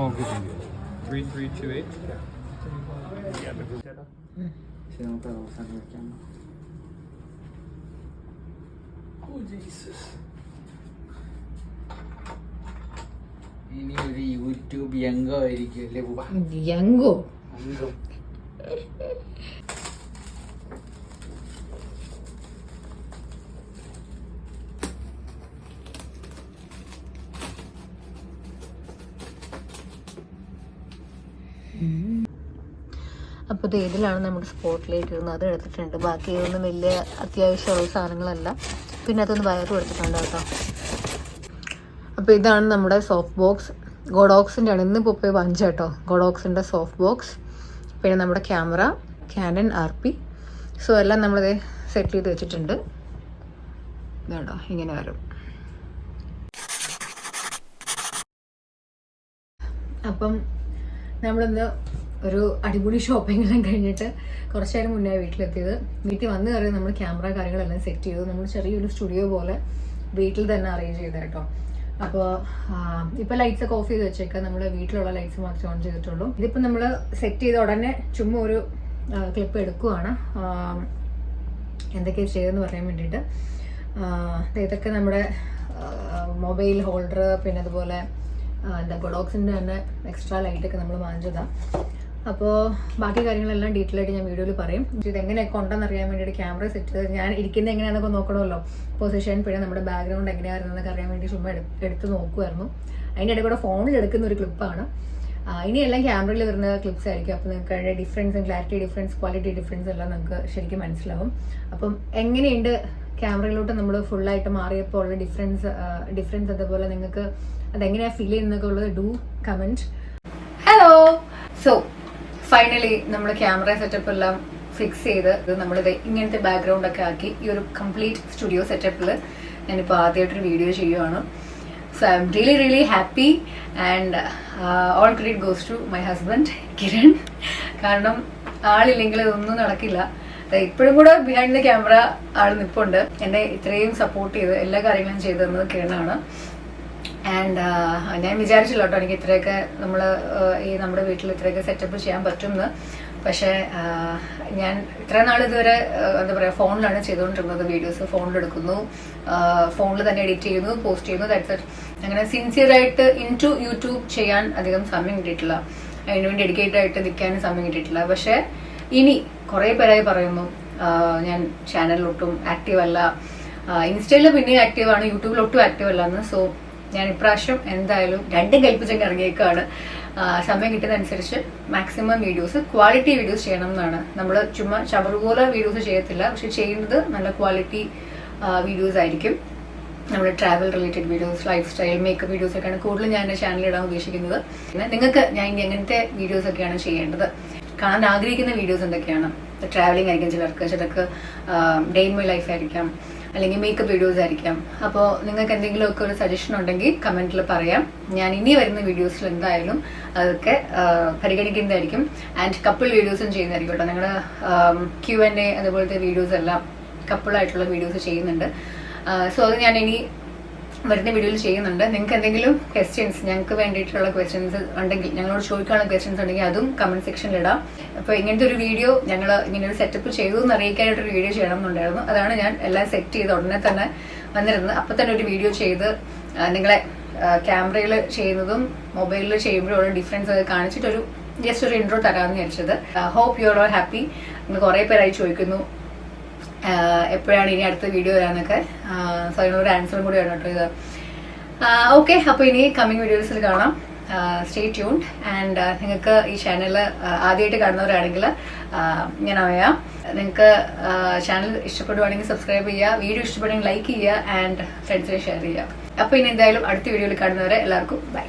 Okay thank you three three two eight ശരി നമുക്ക് അവസാനം വെക്കാം ഇനി ഒരു യൂട്യൂബ് യംഗോ ആയിരിക്കും അല്ലേ പൂവ? അപ്പോൾ ഇത് ഇതിലാണ് നമ്മുടെ സ്പോട്ടിലേക്ക് ഇരുന്നത് അത് എടുത്തിട്ടുണ്ട്. ബാക്കി ഇതൊന്നും വലിയ അത്യാവശ്യമുള്ള സാധനങ്ങളല്ല. പിന്നെ അതൊന്ന് വയറും എടുത്തിട്ടുണ്ട് കേട്ടോ. അപ്പോൾ ഇതാണ് നമ്മുടെ സോഫ്റ്റ് ബോക്സ് ഗോഡോക്സിന്റെ ആണ്. ഇന്ന് പോയി വഞ്ച കേട്ടോ. ഗോഡോക്സിന്റെ സോഫ്റ്റ് ബോക്സ് പിന്നെ നമ്മുടെ camera canon R P so എല്ലാം നമ്മളിത് സെറ്റ് ചെയ്ത് വെച്ചിട്ടുണ്ട്. ഇതാണ്ടോ ഇങ്ങനെ വരും. അപ്പം നമ്മളിന്ന് ഒരു അടിപൊളി ഷോപ്പിംഗ് എല്ലാം കഴിഞ്ഞിട്ട് കുറച്ച് നേരം മുന്നേ വീട്ടിലെത്തിയത്. വീട്ടിൽ വന്ന് കയറി നമ്മൾ ക്യാമറ കാര്യങ്ങളെല്ലാം സെറ്റ് ചെയ്തു. നമ്മൾ ചെറിയൊരു സ്റ്റുഡിയോ പോലെ വീട്ടിൽ തന്നെ അറേഞ്ച് ചെയ്ത കേട്ടോ. അപ്പോൾ ഇപ്പോൾ ലൈറ്റ്സ് ഒക്കെ ഓഫ് ചെയ്ത് വെച്ചേക്കാം. നമ്മൾ വീട്ടിലുള്ള ലൈറ്റ്സ് മാത്രമേ ഓൺ ചെയ്തിട്ടുള്ളൂ. ഇതിപ്പോൾ നമ്മൾ സെറ്റ് ചെയ്ത ഉടനെ ചുമ്മാ ഒരു ക്ലിപ്പ് എടുക്കുവാണ്. എന്തൊക്കെയാണ് ചെയ്തതെന്ന് പറയാൻ വേണ്ടിയിട്ട്. ഇതൊക്കെ നമ്മുടെ മൊബൈൽ ഹോൾഡർ പിന്നെ അതുപോലെ എന്താ ഗൊഡോക്സിന്റെ തന്നെ എക്സ്ട്രാ ലൈറ്റൊക്കെ നമ്മൾ വാങ്ങിച്ചതാണ് അപ്പോൾ ബാക്കി കാര്യങ്ങളെല്ലാം ഡീറ്റെയിൽ ആയിട്ട് ഞാൻ വീഡിയോയിൽ പറയും. ഇത് എങ്ങനെയൊക്കെ ഉണ്ടെന്ന് അറിയാൻ വേണ്ടിയിട്ട് ക്യാമറ സെറ്റ് ചെയ്ത് ഞാൻ ഇരിക്കുന്നത് എങ്ങനെയാണെന്നൊക്കെ നോക്കണമല്ലോ. പൊസിഷൻ പിന്നെ നമ്മുടെ ബാക്ക്ഗ്രൗണ്ട് എങ്ങനെയായിരുന്നെന്നൊക്കെ അറിയാൻ വേണ്ടി ചുമ്മാ എടു- എടുത്ത് നോക്കുമായിരുന്നു അതിന്റെ ഇടയിൽ കൂടെ ഫോണിൽ എടുക്കുന്ന ഒരു ക്ലിപ്പാണ് ഇനിയെല്ലാം ക്യാമറയിൽ വരുന്ന ക്ലിപ്സ് ആയിരിക്കും. അപ്പോൾ നിങ്ങൾക്ക് അതിന്റെ ഡിഫറൻസും ക്ലാരിറ്റി ഡിഫറൻസ് ക്വാളിറ്റി ഡിഫറൻസ് എല്ലാം നമുക്ക് ശരിക്കും മനസ്സിലാവും. അപ്പം എങ്ങനെയുണ്ട് ക്യാമറയിലോട്ട് നമ്മൾ ഫുള്ളായിട്ട് മാറിയപ്പോൾ ഉള്ള ഡിഫറൻസ് ഡിഫറൻസ് അതുപോലെ നിങ്ങൾക്ക് അതെങ്ങനെയാണ് ഫീൽ ചെയ്യുന്നതൊക്കെ ഉള്ളത് do comment hello so finally നമ്മൾ ക്യാമറ സെറ്റപ്പ് എല്ലാം ഫിക്സ് ചെയ്ത് നമ്മളിത് ഇങ്ങനത്തെ ബാക്ക്ഗ്രൗണ്ട് ഒക്കെ ആക്കി ഈ ഒരു കംപ്ലീറ്റ് സ്റ്റുഡിയോ സെറ്റപ്പിൽ ഞാനിപ്പോൾ ആദ്യമായിട്ടൊരു വീഡിയോ ചെയ്യുവാണ്. So I'm really really happy and all credit goes to my husband Kiran കാരണം ആളില്ലെങ്കിൽ ഇതൊന്നും നടക്കില്ല. ഇപ്പോഴും കൂടെ ബിഹൈൻഡ് ദ ക്യാമറ ആൾ നിപ്പുണ്ട്. എന്നെ ഇത്രയും സപ്പോർട്ട് ചെയ്ത് എല്ലാ കാര്യങ്ങളും ചെയ്തു തന്നത് കിരണാണ്. ആൻഡ് ഞാൻ വിചാരിച്ചില്ല കേട്ടോ എനിക്ക് ഇത്രയൊക്കെ നമ്മൾ ഈ നമ്മുടെ വീട്ടിൽ ഇത്രയൊക്കെ സെറ്റപ്പ് ചെയ്യാൻ പറ്റുമെന്ന് പക്ഷേ ഞാൻ ഇത്ര നാൾ ഇതുവരെ എന്താ പറയുക ഫോണിലാണ് ചെയ്തുകൊണ്ടിരുന്നത് വീഡിയോസ്. ഫോണിലെടുക്കുന്നു ഫോണിൽ തന്നെ എഡിറ്റ് ചെയ്യുന്നു പോസ്റ്റ് ചെയ്യുന്നു ദാറ്റ്സ് ദാറ്റ് അങ്ങനെ സിൻസിയറായിട്ട് ഇൻ ടു യൂട്യൂബ് ചെയ്യാൻ അധികം സമയം കിട്ടിയിട്ടില്ല. അതിനുവേണ്ടി ഡെഡിക്കേറ്റ് ആയിട്ട് നിൽക്കാനും സമയം കിട്ടിയിട്ടില്ല. പക്ഷേ ഇനി കുറേ പേരായി പറയുന്നു. ഞാൻ ചാനലിലൊട്ടും ആക്റ്റീവ് അല്ല ഇൻസ്റ്റയിൽ പിന്നെ ആക്റ്റീവ് ആണ് യൂട്യൂബിലൊട്ടും ആക്റ്റീവ് അല്ല എന്ന് സോ ഞാൻ ഇപ്രാവശ്യം എന്തായാലും രണ്ടും കൽപ്പിച്ചങ്ങ് ഇറങ്ങിയേക്കാണ്. സമയം കിട്ടുന്നതനുസരിച്ച് മാക്സിമം വീഡിയോസ് ക്വാളിറ്റി വീഡിയോസ് ചെയ്യണം എന്നാണ്. നമ്മൾ ചുമ്മാ ചവറുപോലെ വീഡിയോസ് ചെയ്യത്തില്ല. പക്ഷെ ചെയ്യുന്നത് നല്ല ക്വാളിറ്റി വീഡിയോസ് ആയിരിക്കും. നമ്മുടെ travel related videos life style makeup videos ഒക്കെയാണ് കൂടുതലും ഞാൻ എന്റെ ചാനലിൽ ഇടാൻ ഉദ്ദേശിക്കുന്നത്. പിന്നെ നിങ്ങൾക്ക് ഞാൻ ഇനി എങ്ങനത്തെ വീഡിയോസ് ഒക്കെയാണ് ചെയ്യേണ്ടത്? കാണാൻ ആഗ്രഹിക്കുന്ന വീഡിയോസ് എന്തൊക്കെയാണ്? ട്രാവലിംഗ് ആയിരിക്കും ചിലർക്ക് ചിലർക്ക് ഡേ മൈ ലൈഫ് ആയിരിക്കാം അല്ലെങ്കിൽ മേക്കപ്പ് വീഡിയോസ് ആയിരിക്കാം. അപ്പോൾ നിങ്ങൾക്ക് എന്തെങ്കിലുമൊക്കെ ഒരു സജഷൻ ഉണ്ടെങ്കിൽ കമന്റിൽ പറയാം. ഞാൻ ഇനി വരുന്ന വീഡിയോസിൽ എന്തായാലും അതൊക്കെ പരിഗണിക്കുന്നതായിരിക്കും. ആൻഡ് കപ്പിൾ വീഡിയോസും ചെയ്യുന്നതായിരിക്കും കേട്ടോ. നിങ്ങളുടെ ക്യു എൻ എ അതുപോലത്തെ വീഡിയോസ് എല്ലാം കപ്പിളായിട്ടുള്ള വീഡിയോസ് ചെയ്യുന്നുണ്ട്. സോ അത് ഞാൻ ഇനി വരുന്ന വീഡിയോയിൽ ചെയ്യുന്നുണ്ട്. നിങ്ങൾക്ക് എന്തെങ്കിലും ക്വസ്റ്റ്യൻസ് ഞങ്ങൾക്ക് വേണ്ടിയിട്ടുള്ള ക്വസ്റ്റ്യൻസ് ഉണ്ടെങ്കിൽ ഞങ്ങളോട് ചോദിക്കാനുള്ള ക്വസ്റ്റ്യൻസ് ഉണ്ടെങ്കിൽ അതും കമന്റ് സെക്ഷനിൽ ഇടാം. അപ്പോൾ ഇങ്ങനത്തെ ഒരു വീഡിയോ ഞങ്ങൾ ഇങ്ങനെ ഒരു സെറ്റപ്പ് ചെയ്തു എന്ന് അറിയിക്കാനായിട്ട് ഒരു വീഡിയോ ചെയ്യണം എന്നുണ്ടായിരുന്നു. അതാണ് ഞാൻ എല്ലാം സെറ്റ് ചെയ്ത് ഉടനെ തന്നെ വന്നിരുന്നത്. അപ്പോൾ തന്നെ ഒരു വീഡിയോ ചെയ്ത് നിങ്ങളെ ക്യാമറയിൽ ചെയ്യുന്നതും മൊബൈലിൽ ചെയ്യുമ്പോഴുള്ള ഡിഫറൻസ് ഒക്കെ കാണിച്ചിട്ടൊരു ജസ്റ്റ് ഒരു ഇൻട്രോ തരാമെന്ന് വിചാരിച്ചത്. Hope you are all happy നിങ്ങൾ കുറേ പേരായി ചോദിക്കുന്നു. എപ്പോഴാണ് ഇനി അടുത്ത വീഡിയോ വരാന്നൊക്കെ സോ അതിനൊരു ആൻസറും വേണം കേട്ടോ ഇത്. ഓക്കെ അപ്പോൾ ഇനി കമ്മിങ് വീഡിയോസിൽ കാണാം. സ്റ്റേ ട്യൂൺഡ് ആൻഡ് നിങ്ങൾക്ക് ഈ ചാനൽ ആദ്യമായിട്ട് കാണുന്നവരാണെങ്കിൽ ഞാൻ അറിയാം നിങ്ങൾക്ക് ചാനൽ ഇഷ്ടപ്പെടുവാണെങ്കിൽ സബ്സ്ക്രൈബ് ചെയ്യുക വീഡിയോ ഇഷ്ടപ്പെടുമെങ്കിൽ ലൈക്ക് ചെയ്യുക ആൻഡ് ഫ്രണ്ട്സിനെ ഷെയർ ചെയ്യുക. അപ്പോൾ ഇനി എന്തായാലും അടുത്ത വീഡിയോയിൽ കാണുന്നവരെ എല്ലാവർക്കും ബൈ